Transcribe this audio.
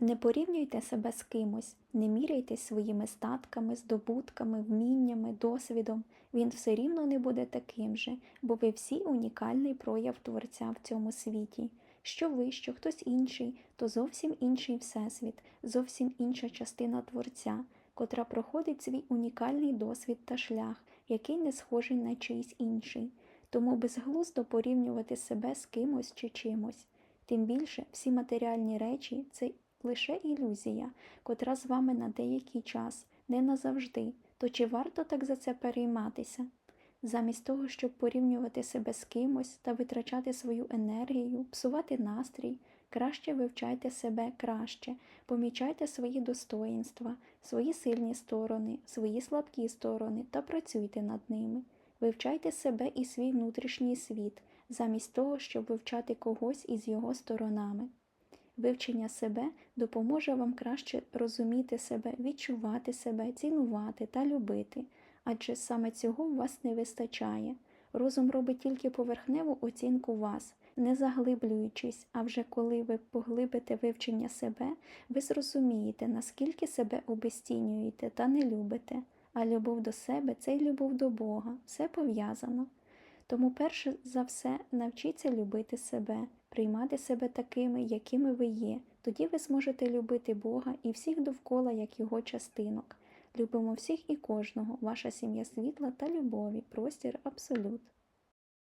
Не порівнюйте себе з кимось, не міряйтесь своїми статками, здобутками, вміннями, досвідом. Він все рівно не буде таким же, бо ви всі унікальний прояв Творця в цьому світі. Що ви, що хтось інший, то зовсім інший всесвіт, зовсім інша частина Творця, котра проходить свій унікальний досвід та шлях, який не схожий на чийсь інший. Тому безглуздо порівнювати себе з кимось чи чимось. Тим більше всі матеріальні речі це лише ілюзія, котра з вами на деякий час, не назавжди, то чи варто так за це перейматися? Замість того, щоб порівнювати себе з кимось та витрачати свою енергію, псувати настрій, краще вивчайте себе краще, помічайте свої достоїнства, свої сильні сторони, свої слабкі сторони та працюйте над ними. Вивчайте себе і свій внутрішній світ, замість того, щоб вивчати когось із його сторонами. Вивчення себе допоможе вам краще розуміти себе, відчувати себе, цінувати та любити, адже саме цього у вас не вистачає. Розум робить тільки поверхневу оцінку вас, не заглиблюючись, а вже коли ви поглибите вивчення себе, ви зрозумієте, наскільки себе обесцінюєте та не любите, а любов до себе це й любов до Бога, все пов'язано. Тому перше за все навчіться любити себе, приймати себе такими, якими ви є. Тоді ви зможете любити Бога і всіх довкола як його частинок. Любимо всіх і кожного, ваша сім'я світла та любові, простір абсолют.